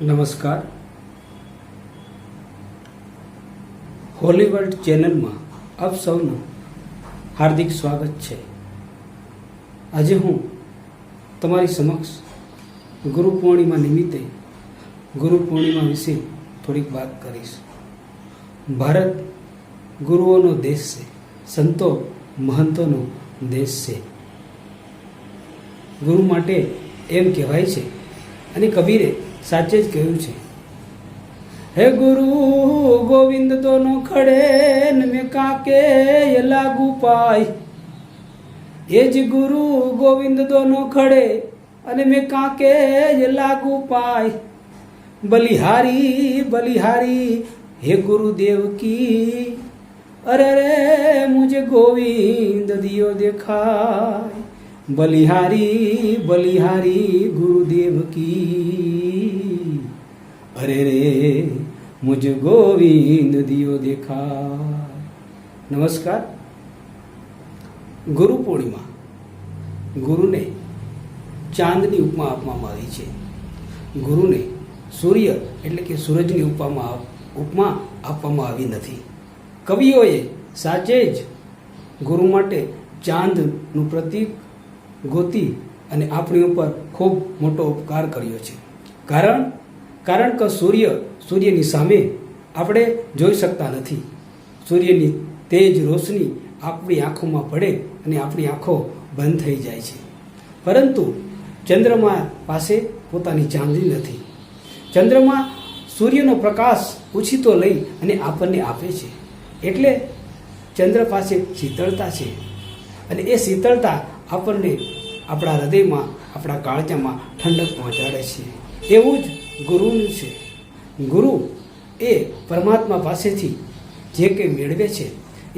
નમસ્કાર. હોલીવર્લ્ડ ચેનલમાં આપ સૌનું હાર્દિક સ્વાગત છે. આજે હું તમારી સમક્ષ ગુરુ પૂર્ણિમા નિમિત્તે ગુરુ પૂર્ણિમા વિશે થોડીક વાત કરીશ. ભારત ગુરુઓનો દેશ છે, સંતો મહંતોનો દેશ છે. ગુરુ માટે એમ કહેવાય છે, અને કબીરે સાચે જ કહ્યું છે. હે ગુરુ, ગોવિંદ તો નો ખડે ને મેં કાકે લાગુ પાય. એ જ ગુરુ, ગોવિંદ તો નો ખડે અને મેં કાકે લાગુ પાય. બલિહારી બલિહારી, હે ગુરુદેવ કી, અરે રે મુझे ગોવિંદ દિયો દેખાય. બલિહારી બલિહારી ગુરુદેવ કી અરે રે મુજ ગોવિંદ દિયો દેખા નમસ્કાર ગુરુ પૂર્ણિમા ગુરુને ચાંદની ઉપમા આપવામાં આવી છે. ગુરુને સૂર્ય એટલે કે સૂરજની ઉપમા ઉપમા આપવામાં આવી નથી. કવિઓએ સાચે જ ગુરુ માટે ચાંદનું પ્રતીક ગોતી અને આપણી ઉપર ખૂબ મોટો ઉપકાર કર્યો છે. કારણ કારણ કે સૂર્ય, સૂર્યની સામે આપણે જોઈ શકતા નથી. સૂર્યની તેજ રોશની આપણી આંખોમાં પડે અને આપણી આંખો બંધ થઈ જાય છે. પરંતુ ચંદ્રમા પાસે પોતાની ચાંદની નથી. ચંદ્રમા સૂર્યનો પ્રકાશ ઉછીતો લઈ અને આપણને આપે છે. એટલે ચંદ્ર પાસે શીતળતા છે. અને એ શીતળતા આપણને આપણા હૃદયમાં, આપણા કાળજામાં ઠંડક પહોંચાડે છે. એવું જ ગુરુનું છે. ગુરુ એ પરમાત્મા પાસેથી જે કંઈ મેળવે છે,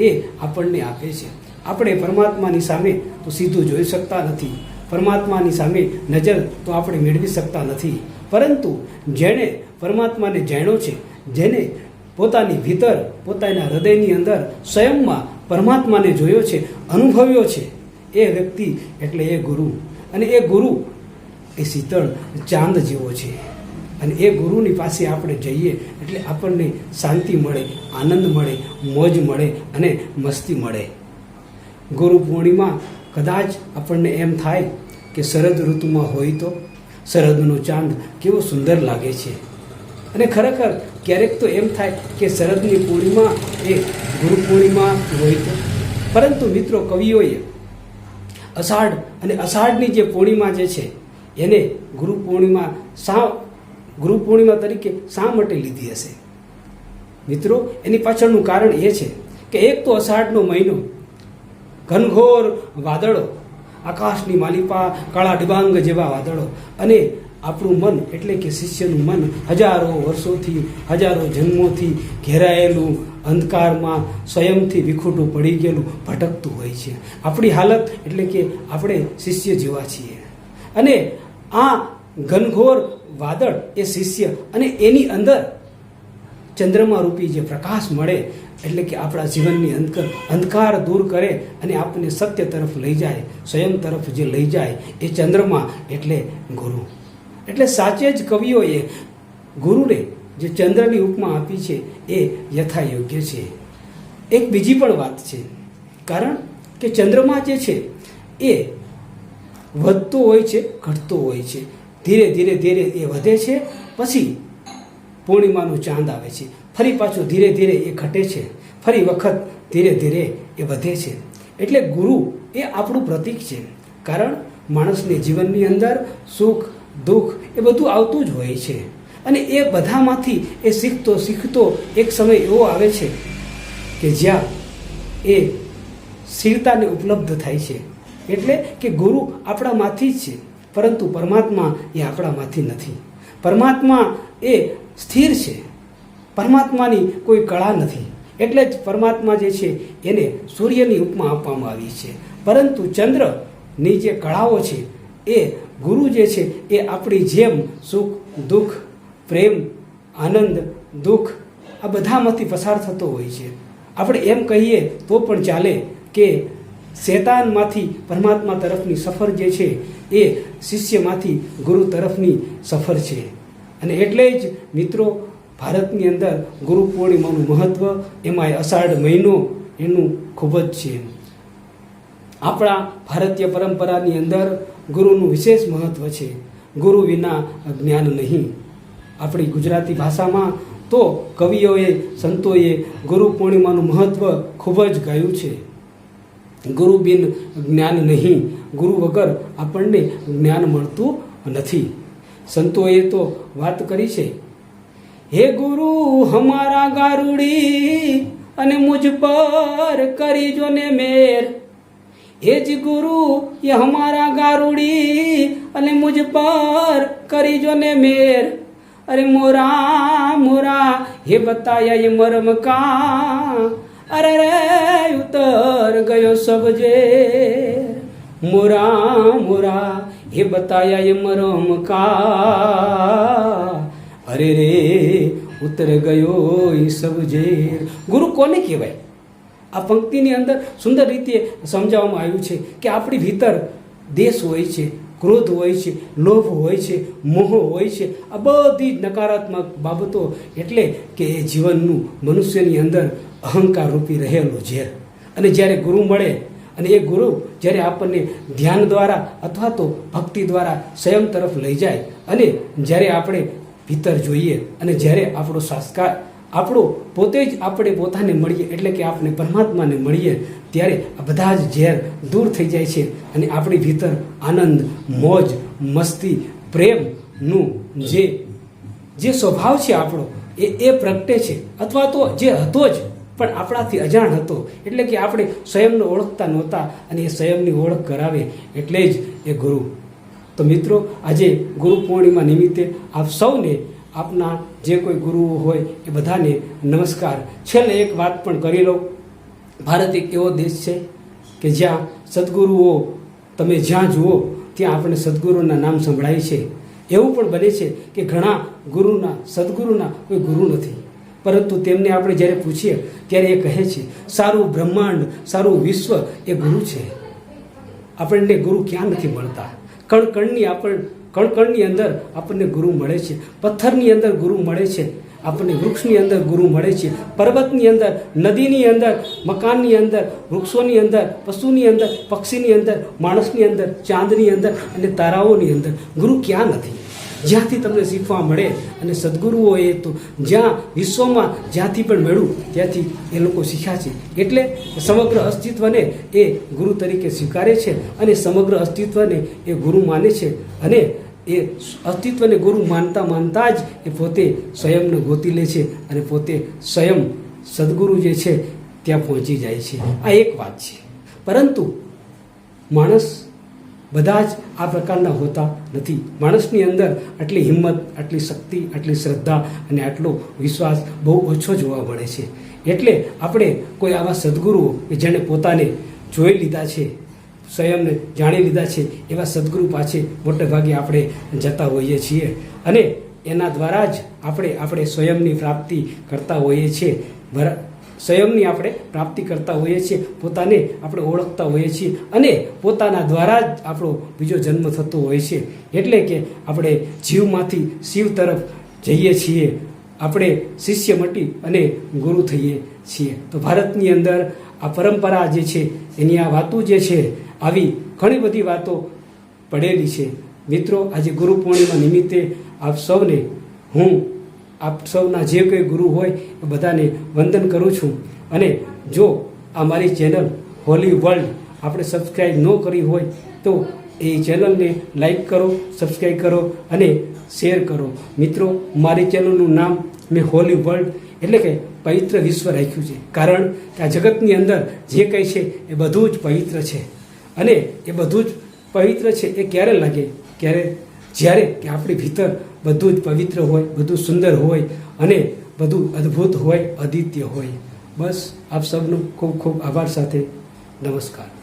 એ આપણને આપે છે. આપણે પરમાત્માની સામે તો સીધું જોઈ શકતા નથી. પરમાત્માની સામે નજર તો આપણે મેળવી શકતા નથી. પરંતુ જેણે પરમાત્માને જાણ્યો છે, જેને પોતાની ભીતર, પોતાના હૃદયની અંદર સ્વયંમાં પરમાત્માને જોયો છે, અનુભવ્યો છે એ વ્યક્તિ એટલે એ ગુરુ. અને એ ગુરુ એ શીતળ ચાંદ જેવો છે. અને એ ગુરુની પાસે આપણે જઈએ એટલે આપણને શાંતિ મળે, આનંદ મળે, મોજ મળે અને મસ્તી મળે. ગુરુ પૂર્ણિમા કદાચ આપણને એમ થાય કે શરદ ઋતુમાં હોય તો શરદનો ચાંદ કેવો સુંદર લાગે છે. અને ખરેખર ક્યારેક તો એમ થાય કે શરદની પૂર્ણિમા એ ગુરુ પૂર્ણિમા હોય તો. પરંતુ મિત્રો કવિઓએ અષાઢ અને અષાઢની જે પૂર્ણિમા જે છે, એને ગુરુ પૂર્ણિમા શા, ગુરુ પૂર્ણિમા તરીકે શા માટે લીધી હશે? મિત્રો, એની પાછળનું કારણ એ છે કે એક તો અષાઢનો મહિનો ઘનઘોર વાદળો, આકાશની માલિપા, કાળા ડિબાંગ જેવા વાદળો અને આપણું મન એટલે કે શિષ્યનું મન હજારો વર્ષોથી, હજારો જન્મોથી ઘેરાયેલું, અંધકારમાં સ્વયંથી વિખૂટું પડી ગયેલું, ભટકતું હોય છે. આપણી હાલત એટલે કે આપણે શિષ્ય જેવા છીએ. અને આ ઘનઘોર વાદળ એ શિષ્ય અને એની અંદર ચંદ્રમા રૂપી જે પ્રકાશ મળે એટલે કે આપણા જીવનની અંધકાર અંધકાર દૂર કરે અને આપણને સત્ય તરફ લઈ જાય, સ્વયં તરફ જે લઈ જાય એ ચંદ્રમા એટલે ગુરુ. એટલે સાચે જ કવિઓએ ગુરુને જે ચંદ્રની ઉપમા આપી છે એ યથા યોગ્ય છે. એક બીજી પણ વાત છે. કારણ કે ચંદ્રમા જે છે એ વધતો હોય છે, ઘટતો હોય છે. ધીરે ધીરે ધીરે એ વધે છે, પછી પૂર્ણિમાનો ચાંદ આવે છે. ફરી પાછું ધીરે ધીરે એ ઘટે છે. ફરી વખત ધીરે ધીરે એ વધે છે. એટલે ગુરુ એ આપણું પ્રતીક છે. કારણ માણસને જીવનની અંદર સુખ દુઃખ એ બધું આવતું જ હોય છે. અને એ બધામાંથી એ શીખતો શીખતો એક સમય એવો આવે છે કે જ્યાં એ સ્થિરતાને ઉપલબ્ધ થાય છે. એટલે કે ગુરુ આપણામાંથી જ છે, પરંતુ પરમાત્મા એ આપણામાંથી નથી. પરમાત્મા એ સ્થિર છે, પરમાત્માની કોઈ કળા નથી. એટલે જ પરમાત્મા જે છે, એને સૂર્યની ઉપમા આપવામાં આવી છે. પરંતુ ચંદ્રની જે કળાઓ છે, એ ગુરુ જે છે એ આપણી જેમ સુખ, દુઃખ, પ્રેમ, આનંદ, દુઃખ, આ બધામાંથી પસાર થતો હોય છે. આપણે એમ કહીએ તો પણ ચાલે કે શેતાનમાંથી પરમાત્મા તરફની સફર જે છે એ શિષ્યમાંથી ગુરુ તરફની સફર છે. અને એટલે જ મિત્રો, ભારતની અંદર ગુરુ પૂર્ણિમાનું મહત્વ એમાં અષાઢ મહિનો એનું ખૂબ જ છે. આપણા ભારતીય પરંપરાની અંદર ગુરુનું વિશેષ મહત્વ છે. ગુરુ વિના જ્ઞાન નહીં. આપણી ગુજરાતી ભાષામાં તો કવિઓએ, સંતોએ ગુરુ પૂર્ણિમાનું મહત્વ ખૂબ જ ગાયું છે. ગુરુ બિન જ્ઞાન નહીં. ગુરુ વગર આપણને જ્ઞાન મળતું નથી. સંતોએ તો વાત કરી છે. હે ગુરુ, હમારા ગારુડી, અને મુજ પર કરી જો ને મેર. હે જ ગુરુ, એ હમારા ગારુડી, અને મુજ પર કરીજો ને મેર. અરે મોરા મોરા, હે બતાયા એ મરમ કા. અરે રે, ઉતર ગયો સબજે. મોરા મોરા, હે બતાયા એ મરમ કા. અરે રે, ઉતર ગયો એ સબજે. ગુરુ કોને કહેવાય? આ પંક્તિની અંદર સુંદર રીતે સમજાવવામાં આવ્યું છે કે આપણી ભીતર દેશ હોય છે, ક્રોધ હોય છે, લોભ હોય છે, મોહ હોય છે, આ બધી જ નકારાત્મક બાબતો એટલે કે એ જીવનનું મનુષ્યની અંદર અહંકાર રૂપી રહેલું ઝેર. અને જ્યારે ગુરુ મળે અને એ ગુરુ જ્યારે આપણને ધ્યાન દ્વારા અથવા તો ભક્તિ દ્વારા સ્વયં તરફ લઈ જાય અને જ્યારે આપણે ભીતર જોઈએ અને જ્યારે આપણો સંસ્કાર આપણો પોતે જ આપણે પોતાને મળીએ, એટલે કે આપણે પરમાત્માને મળીએ, ત્યારે આ બધા જ ઝેર દૂર થઈ જાય છે અને આપણી ભીતર આનંદ, મોજ, મસ્તી, પ્રેમનું જે જે સ્વભાવ છે આપણો, એ એ પ્રગટે છે. અથવા તો જે હતો જ, પણ આપણાથી અજાણ હતો. એટલે કે આપણે સ્વયંને ઓળખતા નહોતા અને એ સ્વયંની ઓળખ કરાવે એટલે જ એ ગુરુ. તો મિત્રો, આજે ગુરુ પૂર્ણિમા નિમિત્તે આપ સૌને આપના જે કોઈ ગુરુઓ હોય એ બધાને નમસ્કાર. છેલ્લે એક વાત પણ કરી લો ભારત એક એવો દેશ છે કે જ્યાં સદગુરુઓ, તમે જ્યાં જુઓ ત્યાં આપણે સદગુરુના નામ સંભળાય છે. એવું પણ બને છે કે ઘણા ગુરુના, સદગુરુના કોઈ ગુરુ નથી. પરંતુ તેમને આપણે જ્યારે પૂછીએ ત્યારે એ કહે છે, સારું બ્રહ્માંડ, સારું વિશ્વ એ ગુરુ છે. આપણને ગુરુ ક્યાં નથી મળતા? કણ કણની આપણ કણ કણની અંદર આપણને ગુરુ મળે છે, પથ્થરની અંદર ગુરુ મળે છે, આપણને વૃક્ષની અંદર ગુરુ મળે છે, પર્વતની અંદર, નદીની અંદર, મકાનની અંદર, વૃક્ષોની અંદર, પશુની અંદર, પક્ષીની અંદર, માણસની અંદર, ચાંદની અંદર અને તારાઓની અંદર. ગુરુ ક્યાં નથી? જ્યાંથી તમને શીખવા મળે અને સદગુરુઓએ તો જ્યાં વિશ્વમાં જ્યાંથી પણ મળ્યું, ત્યાંથી એ લોકો શીખ્યા છે. એટલે સમગ્ર અસ્તિત્વને એ ગુરુ તરીકે સ્વીકારે છે અને સમગ્ર અસ્તિત્વને એ ગુરુ માને છે અને એ અસ્તિત્વને ગુરુ માનતા માનતા જ એ પોતે સ્વયંને ગોતી લે છે અને પોતે સ્વયં સદગુરુ જે છે ત્યાં પહોંચી જાય છે. આ એક વાત છે. પરંતુ માણસ બધા જ આ પ્રકારના હોતા નથી. માણસની અંદર આટલી હિંમત, આટલી શક્તિ, આટલી શ્રદ્ધા અને આટલો વિશ્વાસ બહુ ઓછો જોવા મળે છે. એટલે આપણે કોઈ આવા સદગુરુઓ કે જેણે પોતાને જોઈ લીધા છે સ્વયંને જાણી લીધા છે, એવા સદગુરુ પાસે મોટે ભાગે આપણે જતા હોઈએ છીએ. અને એના દ્વારા જ આપણે આપણે સ્વયંની પ્રાપ્તિ કરતા હોઈએ છીએ. સ્વયંની આપણે પ્રાપ્તિ કરતા હોઈએ છીએ, પોતાને આપણે ઓળખતા હોઈએ છીએ અને પોતાના દ્વારા જ આપણો બીજો જન્મ થતો હોય છે. એટલે કે આપણે જીવમાંથી શિવ તરફ જઈએ છીએ, આપણે શિષ્ય મટી અને ગુરુ થઈએ છીએ. તો ભારતની અંદર આ પરંપરા જે છે, એની આ વાતો જે છે આવી ઘણી બધી વાતો પડેલી છે. મિત્રો, આજે ગુરુ પૂર્ણિમા નિમિત્તે આપ સૌને હું, આપ સૌના જે કોઈ ગુરુ હોય એ બધાને વંદન કરું છું. અને જો આ મારી ચેનલ હોલી વર્લ્ડ આપણે સબસ્ક્રાઈબ ન કરી હોય તો એ ચેનલને લાઈક કરો સબસ્ક્રાઈબ કરો અને શેર કરો. મિત્રો, મારી ચેનલનું નામ મેં હોલી વર્લ્ડ એટલે કે પવિત્ર વિશ્વ રાખ્યું છે. કારણ કે આ જગતની અંદર જે કંઈ છે એ બધું જ પવિત્ર છે. અને એ બધું જ પવિત્ર છે, એ ક્યારે લાગે? ક્યારે? જ્યારે કે આપણી ભીતર બધું જ પવિત્ર હોય, બધું સુંદર હોય અને બધું અદ્ભુત હોય અદિત્ય હોય. બસ આપ સૌનો ખૂબ ખૂબ આભાર સાથે નમસ્કાર.